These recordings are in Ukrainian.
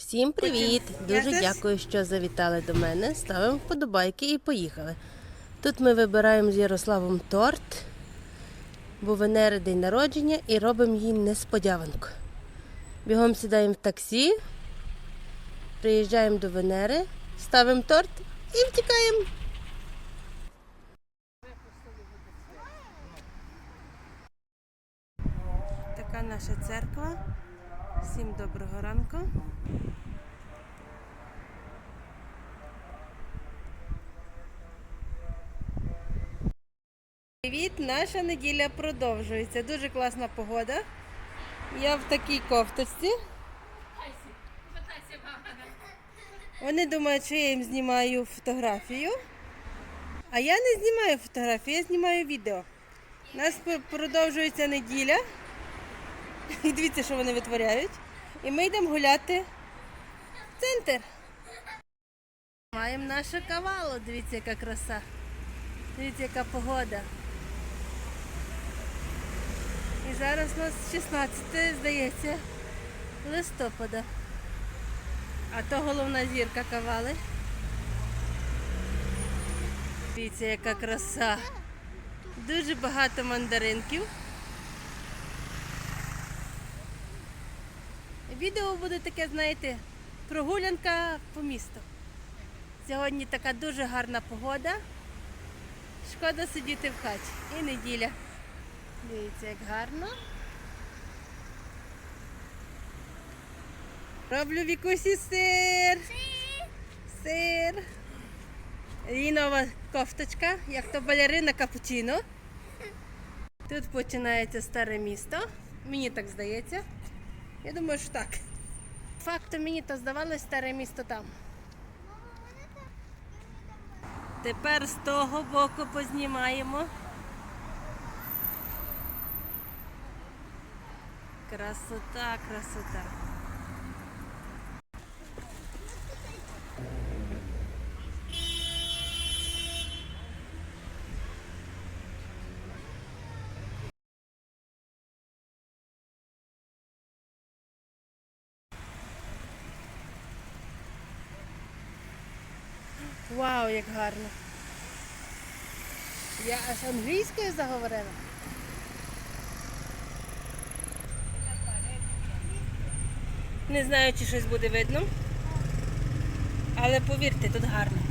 Всім привіт! Дуже дякую, що завітали до мене. Ставимо вподобайки і поїхали. Тут ми вибираємо з Ярославом торт, бо Венери день народження і робимо їй несподіванку. Бігом сідаємо в таксі, приїжджаємо до Венери, ставимо торт і втікаємо. Така наша церква. Всім доброго ранку. Привіт! Наша неділя продовжується. Дуже класна погода. Я в такій кофточці. Вони думають, що я їм знімаю фотографію. А я не знімаю фотографію, я знімаю відео. У нас продовжується неділя. І дивіться, що вони витворяють. І ми йдемо гуляти в центр. Маємо наше кавало. Дивіться, яка краса. Дивіться, яка погода. І зараз у нас 16, здається, листопада. А то головна зірка кавали. Дивіться, яка краса. Дуже багато мандаринків. Відео буде таке, знаєте, прогулянка по місту. Сьогодні така дуже гарна погода. Шкода сидіти в хаті. І неділя. Дивіться, як гарно. Роблю вікусі сир. Сир. Її нова кофточка, як то балерина капучино. Тут починається старе місто. Мені так здається. Я думаю, що так. Фактом мені то здавалось старе місто там. Тепер з того боку познімаємо. Красота, красота. Вау, як гарно. Я аж англійською заговорила. Не знаю, чи щось буде видно. Але повірте, тут гарно.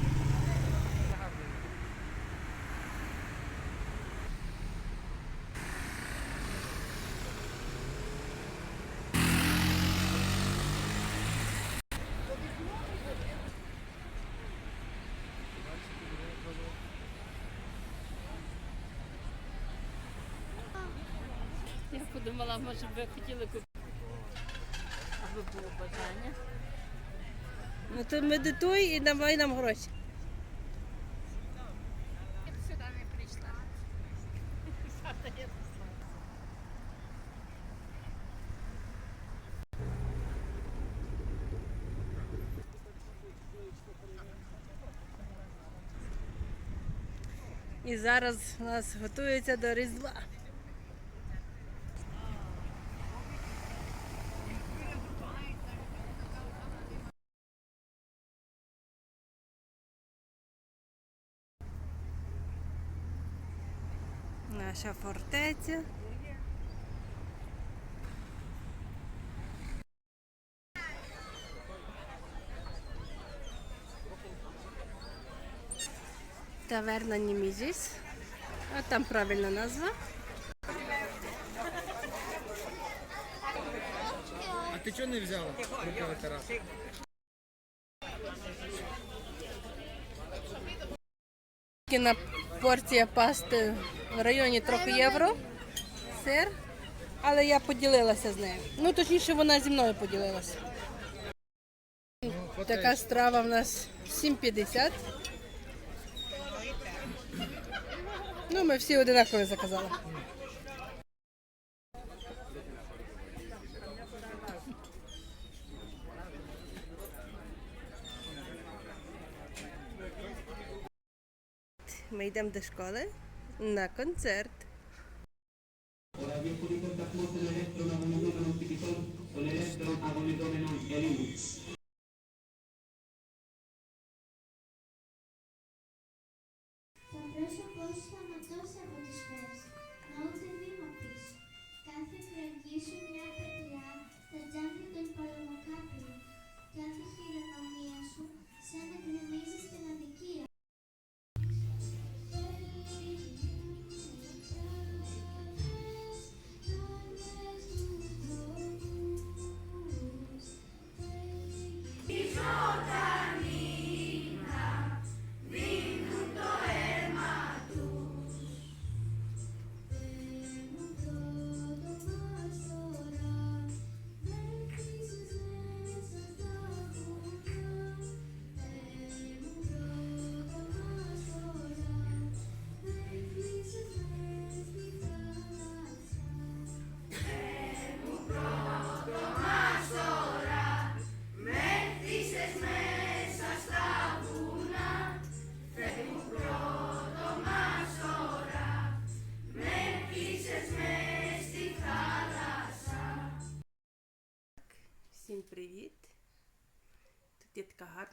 Я подумала, може ви хотіли купити, аби було бажання. Ну то медитуй і давай нам гроші. Я б сюди не прийшла. І зараз у нас готується до Різдва. Наша фортеця. Таверна Німізіс. А там правильна назва. А ти чого не взяла? Кіна порція пасти в районі 3 євро. Сир. Але я поділилася з нею. Ну, точніше, вона зі мною поділилася. Така страва в нас 7,50. Ну, ми всі одинаково заказали. Ми йдемо до школи на концерт.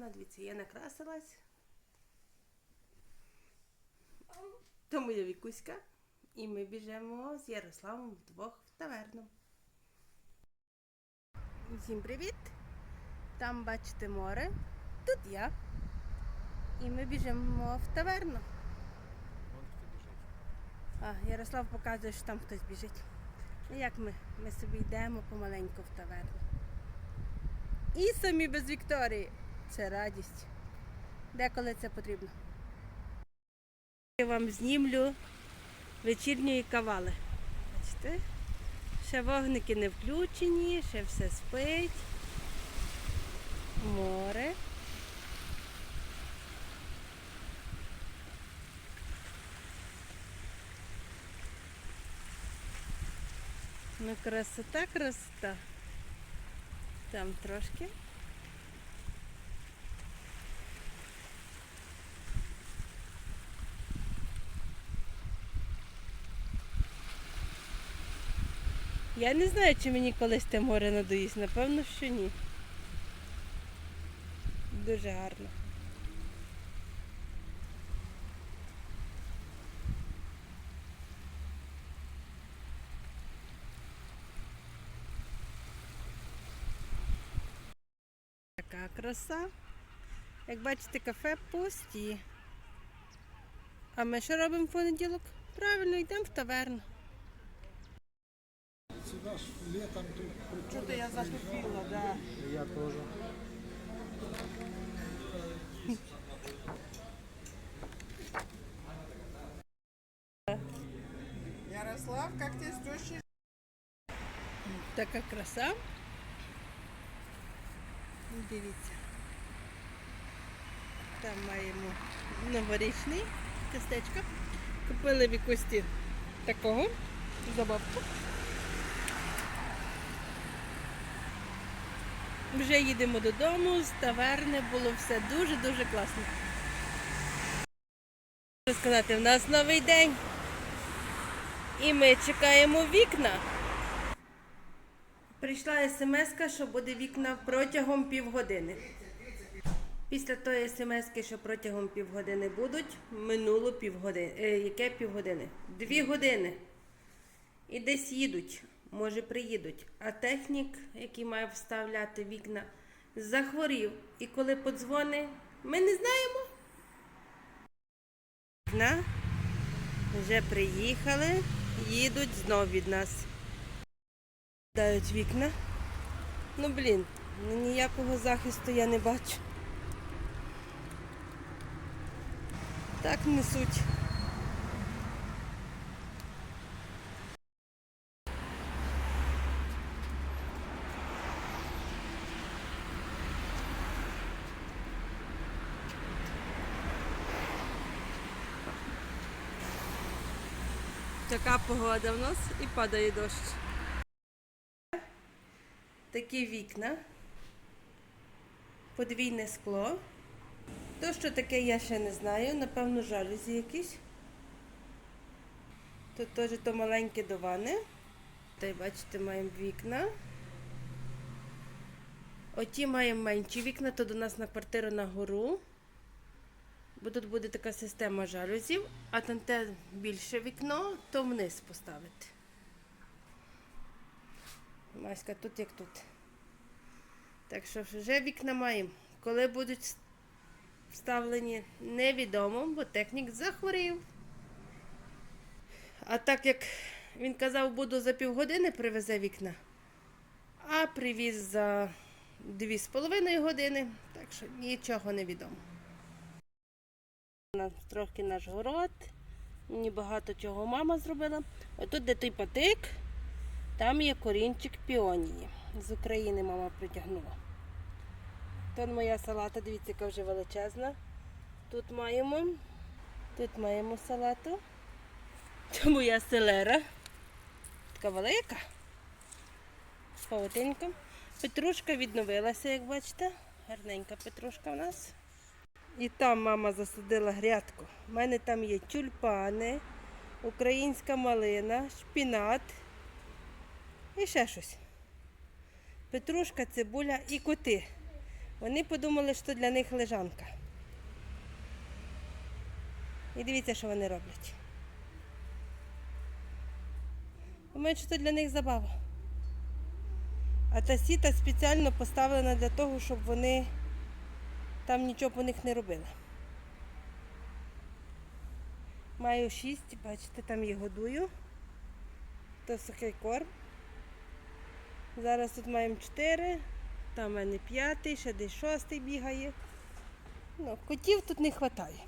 Є дивіться, я накрасилась. То моя вікуська. І ми біжимо з Ярославом вдвох в таверну. Всім привіт! Там бачите море, тут я. І ми біжимо в таверну. А, Ярослав показує, що там хтось біжить. Ну як ми? Ми собі йдемо помаленьку в таверну. І самі без Вікторії. Це радість. Деколи це потрібно. Я вам знімлю вечірньої кавали. Бачите? Ще вогники не включені, ще все спить. Море. Ну, красота, красота. Там трошки. Я не знаю, чи мені колись те море надоїсть. Напевно, що ні. Дуже гарно. Така краса. Як бачите, кафе пусті. А ми що робимо в понеділок? Правильно, йдемо в таверну. Сюда летом тут. Что-то я затупила, да. Я тоже. Ярослав, как тебе с тещей? Така краса. Дивіться. Там маємо новорічний кістечко. Купили в якості такого забавку. Вже їдемо додому, з таверни було все дуже-дуже класно. Що сказати, в нас новий день. І ми чекаємо вікна. Прийшла смс, що буде вікна протягом півгодини. Після тої смс, що протягом півгодини будуть, минуло півгодини. Е, яке півгодини? Дві години. І десь їдуть, може приїдуть. А технік, який має вставляти вікна, захворів. І коли подзвони, ми не знаємо. Вікна вже приїхали, їдуть знов від нас. Дають вікна. Ну, блін, ну, ніякого захисту я не бачу. Так несуть. Така погода в нас і падає дощ. Такі вікна, подвійне скло. То, що таке, я ще не знаю. Напевно, жалюзі якісь. Тут теж то маленькі дивани. Та й бачите, маємо вікна. Оті маємо менші вікна, то до нас на квартиру на гору. Бо тут буде така система жалюзів, а там те більше вікно, то вниз поставити. Маська тут як тут. Так що вже вікна маємо. Коли будуть вставлені, невідомо, бо технік захворів. А так як він казав, буду за півгодини привезе вікна, а привіз за дві з половиною години. Так Так що нічого не відомо. Трохи наш город. Мені багато чого мама зробила. Отут, де той патик, там є корінчик піонії. З України мама притягнула. Тут моя салата, дивіться, яка вже величезна. Тут маємо. Тут маємо салату. Це моя селера. Така велика. З. Петрушка відновилася, як бачите. Гарненька петрушка в нас. І там мама засадила грядку. У мене там є тюльпани, українська малина, шпінат і ще щось. Петрушка, цибуля і коти. Вони подумали, що для них лежанка. І дивіться, що вони роблять. Думають, що це для них забава. А та сіта спеціально поставлена для того, щоб вони там нічого по них не робили. Маю шість, бачите, там їх годую. То сухий корм. Зараз тут маємо чотири, там в мене п'ятий, ще десь шостий бігає. Ну, котів тут не вистачає.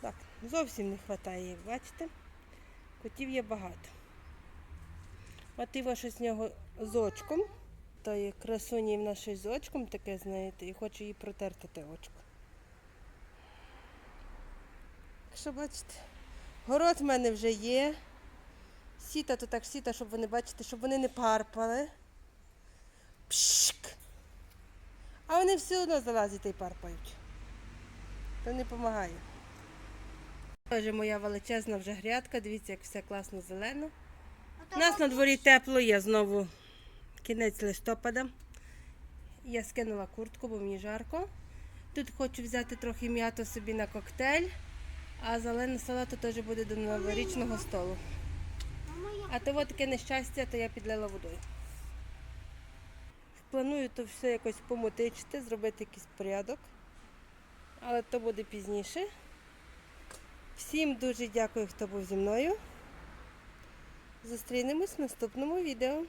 Так, зовсім не вистачає, як бачите. Котів є багато. От щось з нього з очком. То є красуні в нас щось з очком таке, знаєте, і хочу їй протерти те очко. Так що бачите, город в мене вже є. Сіта то так сіта, щоб вони бачите, щоб вони не парпали. Пшк. А вони все одно залазять і парпають. То не допомагає. Теж моя величезна вже грядка, дивіться, як все класно зелено. У нас на дворі тепло, є знову кінець листопада. Я скинула куртку, бо мені жарко. Тут хочу взяти трохи м'ято собі на коктейль, а зелену салату теж буде до новорічного столу. А то таке нещастя, то я підлила водою. Планую то все якось помотичити, зробити якийсь порядок. Але то буде пізніше. Всім дуже дякую, хто був зі мною. Зустрінемось в наступному відео.